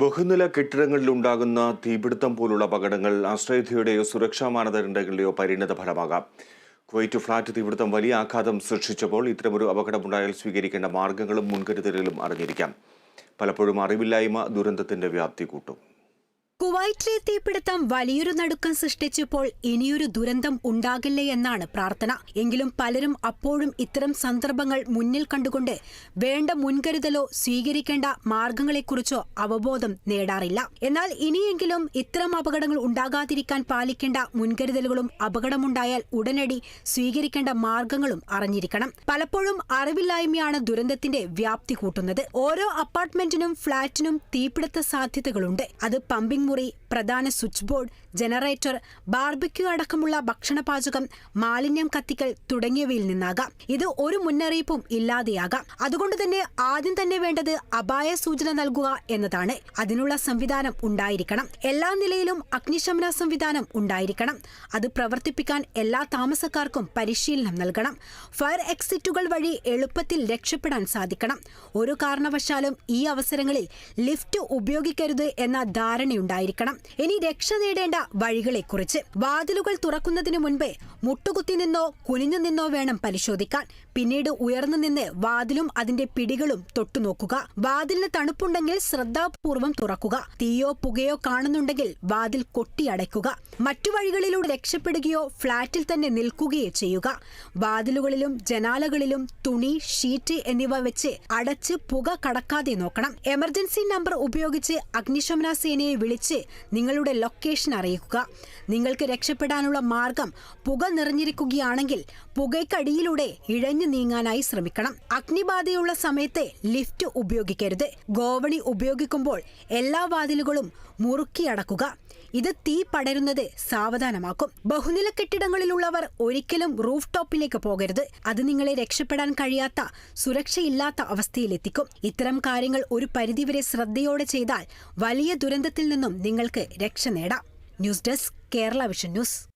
ബഹുനില കെട്ടിടങ്ങളിൽ ഉണ്ടാകുന്ന തീപിടുത്തം പോലുള്ള അപകടങ്ങൾ ആശ്രയതയുടെയോ സുരക്ഷാ മാനദണ്ഡങ്ങളുടെയോ പരിണത ഫലമാകാം. കുവൈറ്റ് ഫ്ളാറ്റ് തീപിടുത്തം വലിയ ആഘാതം സൃഷ്ടിച്ചപ്പോൾ ഇത്തരമൊരു അപകടമുണ്ടായാൽ സ്വീകരിക്കേണ്ട മാർഗങ്ങളും മുൻകരുതലുകളും അറിഞ്ഞിരിക്കാം. പലപ്പോഴും അറിവില്ലായ്മ ദുരന്തത്തിന്റെ വ്യാപ്തി കൂട്ടും. കുവൈറ്റിലെ തീപിടുത്തം വലിയൊരു നടുക്കം സൃഷ്ടിച്ചപ്പോൾ ഇനിയൊരു ദുരന്തം ഉണ്ടാകില്ലേ എന്നാണ് പ്രാർത്ഥന. എങ്കിലും പലരും അപ്പോഴും ഇത്തരം സന്ദർഭങ്ങൾ മുന്നിൽ കണ്ടുകൊണ്ട് വേണ്ട മുൻകരുതലോ സ്വീകരിക്കേണ്ട മാർഗങ്ങളെക്കുറിച്ചോ അവബോധം നേടാറില്ല. എന്നാൽ ഇനിയെങ്കിലും ഇത്തരം അപകടങ്ങൾ ഉണ്ടാകാതിരിക്കാൻ പാലിക്കേണ്ട മുൻകരുതലുകളും അപകടമുണ്ടായാൽ ഉടനടി സ്വീകരിക്കേണ്ട മാർഗങ്ങളും അറിഞ്ഞിരിക്കണം. പലപ്പോഴും അറിവില്ലായ്മയാണ് ദുരന്തത്തിന്റെ വ്യാപ്തി കൂട്ടുന്നത്. ഓരോ അപ്പാർട്ട്മെന്റിനും ഫ്ളാറ്റിനും തീപിടുത്ത സാധ്യതകളുണ്ട്. അത് പമ്പിംഗ് முறை പ്രധാന സ്വിച്ച് ബോർഡ് ജനറേറ്റർ ബാർബിക്യൂ അടക്കമുള്ള ഭക്ഷണപാചകം മാലിന്യം കത്തിക്കൽ തുടങ്ങിയവയിൽ നിന്നാകാം. ഇത് ഒരു മുന്നറിയിപ്പും ഇല്ലാതെയാകാം. അതുകൊണ്ട് തന്നെ ആദ്യം തന്നെ വേണ്ടത് അപായ സൂചന നൽകുക എന്നതാണ്. അതിനുള്ള സംവിധാനം ഉണ്ടായിരിക്കണം. എല്ലാ നിലയിലും അഗ്നിശമന സംവിധാനം ഉണ്ടായിരിക്കണം. അത് പ്രവർത്തിപ്പിക്കാൻ എല്ലാ താമസക്കാർക്കും പരിശീലനം നൽകണം. ഫയർ എക്സിറ്റുകൾ വഴി എളുപ്പത്തിൽ രക്ഷപ്പെടാൻ സാധിക്കണം. ഒരു കാരണവശാലും ഈ അവസരങ്ങളിൽ ലിഫ്റ്റ് ഉപയോഗിക്കരുത് എന്ന ധാരണയുണ്ടായിരിക്കണം. ഇനി രക്ഷ നേടേണ്ട വഴികളെക്കുറിച്ച് വാതിലുകൾ തുറക്കുന്നതിന് മുൻപേ മുട്ടുകുത്തി നിന്നോ കുനിഞ്ഞു നിന്നോ വേണം പരിശോധിക്കാൻ. പിന്നീട് ഉയർന്നു നിന്ന് വാതിലും അതിന്റെ പിടികളും തൊട്ടുനോക്കുക. വാതിലിന് തണുപ്പുണ്ടെങ്കിൽ ശ്രദ്ധാപൂർവം തുറക്കുക. തീയോ പുകയോ കാണുന്നുണ്ടെങ്കിൽ വാതിൽ കൊട്ടിയടയ്ക്കുക. മറ്റു വഴികളിലൂടെ രക്ഷപ്പെടുകയോ ഫ്ളാറ്റിൽ തന്നെ നിൽക്കുകയോ ചെയ്യുക. വാതിലുകളിലും ജനാലകളിലും തുണി ഷീറ്റ് എന്നിവ വെച്ച് അടച്ച് പുക കടക്കാതെ നോക്കണം. എമർജൻസി നമ്പർ ഉപയോഗിച്ച് അഗ്നിശമന സേനയെ വിളിച്ച് നിങ്ങളുടെ ലൊക്കേഷൻ അറിയിക്കുക. നിങ്ങൾക്ക് രക്ഷപ്പെടാനുള്ള മാർഗം പുക നിറഞ്ഞിരിക്കുകയാണെങ്കിൽ പുകയ്ക്കടിയിലൂടെ ഇഴഞ്ഞു നീങ്ങാനായി ശ്രമിക്കണം. അഗ്നിബാധയുള്ള സമയത്തെ ലിഫ്റ്റ് ഉപയോഗിക്കരുത്. ഗോവണി ഉപയോഗിക്കുമ്പോൾ എല്ലാ വാതിലുകളും മുറുക്കി അടക്കുക. ഇത് തീ പടരുന്നത് സാവധാനമാക്കും. ബഹുനില കെട്ടിടങ്ങളിലുള്ളവർ ഒരിക്കലും റൂഫ് ടോപ്പിലേക്ക് പോകരുത്. അത് നിങ്ങളെ രക്ഷപ്പെടാൻ കഴിയാത്ത സുരക്ഷയില്ലാത്ത അവസ്ഥയിലെത്തിക്കും. ഇത്തരം കാര്യങ്ങൾ ഒരു പരിധിവരെ ശ്രദ്ധയോടെ ചെയ്താൽ വലിയ ദുരന്തത്തിൽ നിന്നും നിങ്ങൾക്ക് രക്ഷ നേടാം news desk Kerala vision news